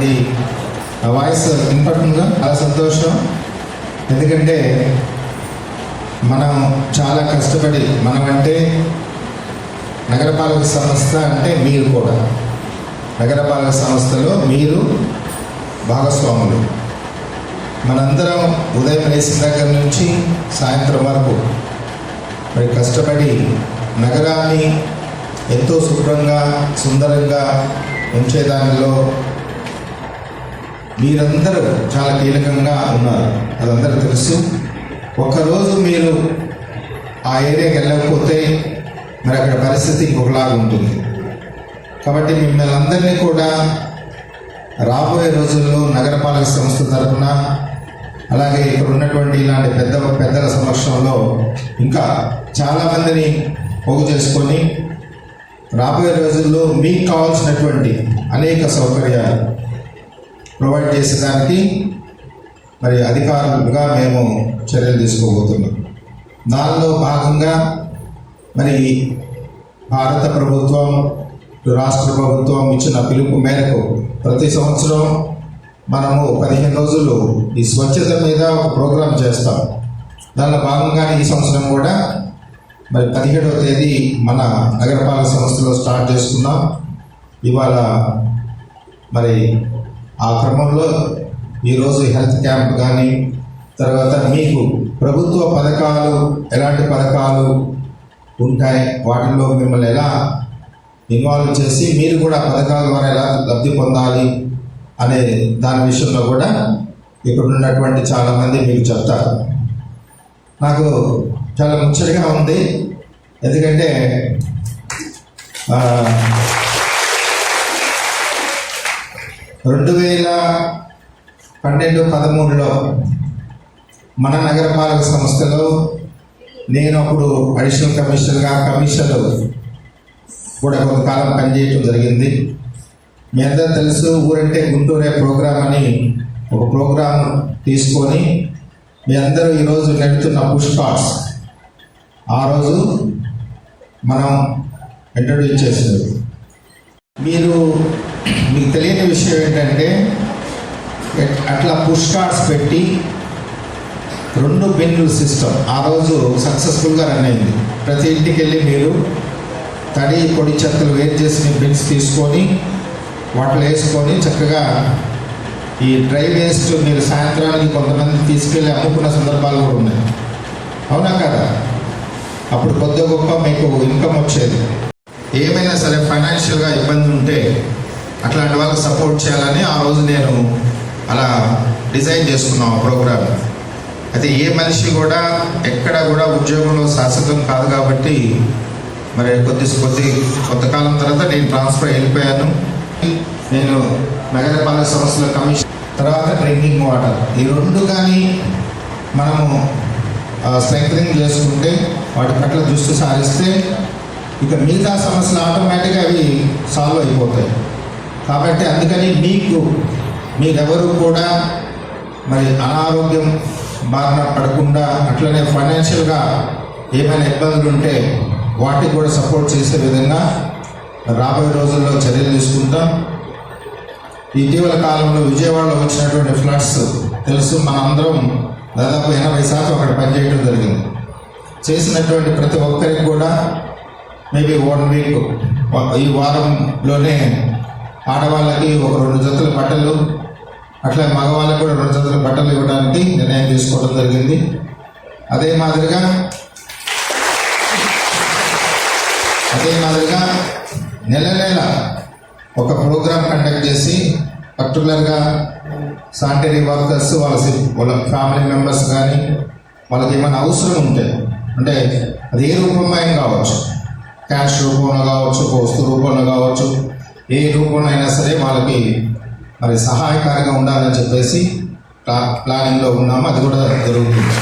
అది ఆ వాయిస్ వినపడుతుందా? చాలా సంతోషం? ఎందుకంటే మనం చాలా కష్టపడి మనం అంటే నగరపాలక సంస్థ అంటే మీరు కూడా. నగరపాలక సంస్థలో మీరు భాగస్వాములు. మనందరం ఉదయం లేచిన దగ్గర నుంచి సాయంత్రం వరకు మరి కష్టపడి నగరాన్ని ఎంతో శుభ్రంగా సుందరంగా ఉంచే దానిలో మీరందరూ చాలా కీలకంగా ఉన్నారు. అదందరూ తెలుసు. ఒకరోజు మీరు ఆ ఏరియాకి వెళ్ళకపోతే మరి అక్కడ పరిస్థితి ఇంకొకలాగా ఉంటుంది. కాబట్టి మిమ్మల్ని అందరినీ కూడా రాబోయే రోజుల్లో నగరపాలక సంస్థ తరఫున అలాగే ఇక్కడ ఉన్నటువంటి ఇలాంటి పెద్ద పెద్దల సమక్షంలో ఇంకా చాలామందిని పోగు చేసుకొని రాబోయే రోజుల్లో మీకు కావాల్సినటువంటి అనేక సౌకర్యాలు ప్రొవైడ్ చేసేదానికి మరి అధికారులుగా మేము చర్యలు తీసుకోబోతున్నాం. దానిలో భాగంగా మరి భారత ప్రభుత్వం రాష్ట్ర ప్రభుత్వం ఇచ్చిన పిలుపు మేరకు ప్రతి సంవత్సరం మనము పదిహేను రోజులు ఈ స్వచ్ఛత మీద ఒక ప్రోగ్రాం చేస్తాం. దానిలో భాగంగానే ఈ సంవత్సరం కూడా మరి పదిహేడవ తేదీ మన నగరపాలక సంస్థలో స్టార్ట్ చేసుకున్నాం ఇవాళ మరి ఆ క్రమంలో ఈరోజు హెల్త్ క్యాంప్ కానీ తర్వాత మీకు ప్రభుత్వ పథకాలు ఎలాంటి పథకాలు ఉంటాయి? వాటిల్లో మిమ్మల్ని ఎలా ఇన్వాల్వ్ చేసి మీరు కూడా పథకాల ద్వారా ఎలా లబ్ధి పొందాలి అనే దాని విషయంలో కూడా ఇక్కడ ఉన్నటువంటి చాలామంది మీకు చెప్తారు. నాకు చాలా ముచ్చటగా ఉంది. ఎందుకంటే రెండు వేల పన్నెండు పదమూడులో మన నగరపాలక సంస్థలో నేను అప్పుడు అడిషనల్ కమిషనర్గా కమిషనర్ కూడా కొంతకాలం పనిచేయటం జరిగింది. మీ అందరూ తెలుసు ఊరంటే గుంటూరే ప్రోగ్రామ్ అని ఒక ప్రోగ్రాం తీసుకొని మీ అందరూ ఈరోజు నడుతున్న పుష్ కార్డ్స్ ఆ రోజు మనం ఇంట్రడ్యూస్ చేసినది మీరు మీకు తెలియని విషయం ఏంటంటే అట్లా పుష్ కార్డ్స్ పెట్టి రెండు బిన్నుల సిస్టమ్ ఆ రోజు సక్సెస్ఫుల్గా రన్ అయింది. ప్రతి ఇంటికి వెళ్ళి మీరు తడి పొడి చెత్తలు వేరు చేసిన బిన్స్ తీసుకొని వాటిలో వేసుకొని చక్కగా ఈ డ్రై వేస్ట్ మీరు సాయంత్రానికి కొంతమంది తీసుకెళ్ళి అమ్ముకున్న సందర్భాలు కూడా ఉన్నాయి. అవునా కదా? అప్పుడు కొద్ది గొప్ప మీకు ఇన్కమ్ వచ్చేది. ఏమైనా సరే ఫైనాన్షియల్గా ఇబ్బంది ఉంటే అట్లాంటి వాళ్ళకి సపోర్ట్ చేయాలని ఆ రోజు నేను అలా డిజైన్ చేసుకున్నాం ఆ ప్రోగ్రామ్ అయితే ఏ మనిషి కూడా ఎక్కడ కూడా ఉద్యోగంలో శాశ్వతం కాదు కాబట్టి మరి కొద్ది కొద్ది కొంతకాలం తర్వాత నేను ట్రాన్స్ఫర్ వెళ్ళిపోయాను నేను నగరపాలక సంస్థల కమిషన్ తర్వాత డ్రింకింగ్ వాటర్ ఈ రెండు కానీ మనము స్ట్రెంగ్ చేసుకుంటే వాటి పట్ల దృష్టి సారిస్తే ఇక మిగతా సమస్యలు ఆటోమేటిక్గా అవి సాల్వ్ అయిపోతాయి. కాబట్టి అందుకని మీకు మీరెవరు కూడా మరి అనారోగ్యం బారిన పడకుండా అట్లనే ఫైనాన్షియల్గా ఏమైనా ఇబ్బందులు ఉంటే వాటికి కూడా సపోర్ట్ చేసే విధంగా రాబోయే రోజుల్లో చర్యలు తీసుకుంటాం. ఇటీవల కాలంలో విజయవాడలో వచ్చినటువంటి ఫ్లడ్స్ తెలుసు మనందరం దాదాపు ఎనభై శాతం అక్కడ పనిచేయడం జరిగింది. చేసినటువంటి ప్రతి ఒక్కరికి కూడా మేబీ వన్ వీక్ ఈ వారంలోనే ఆడవాళ్ళకి ఒక రెండు జతల బట్టలు అట్లా మగవాళ్ళకి కూడా రెండు జతల బట్టలు ఇవ్వడానికి నిర్ణయం తీసుకోవడం జరిగింది. అదే మాదిరిగా అదే మాదిరిగా నెల నెల ఒక ప్రోగ్రామ్ కండక్ట్ చేసి పర్టికులర్గా శానిటరీ వర్కర్స్ వాళ్ళ సి- వాళ్ళ ఫ్యామిలీ మెంబర్స్ కానీ వాళ్ళకి ఏమైనా అవసరం ఉంటే అంటే అది ఏ రూపంలో కావచ్చు. క్యాష్ రూపంలో కావచ్చు వస్తు రూపంలో కావచ్చు ఏ రూపంలో అయినా సరే వాళ్ళకి మరి సహాయకారిగా ఉండాలని చెప్పేసి ప్లా ప్లానింగ్లో ఉన్నాము. అది కూడా జరుగుతుంది.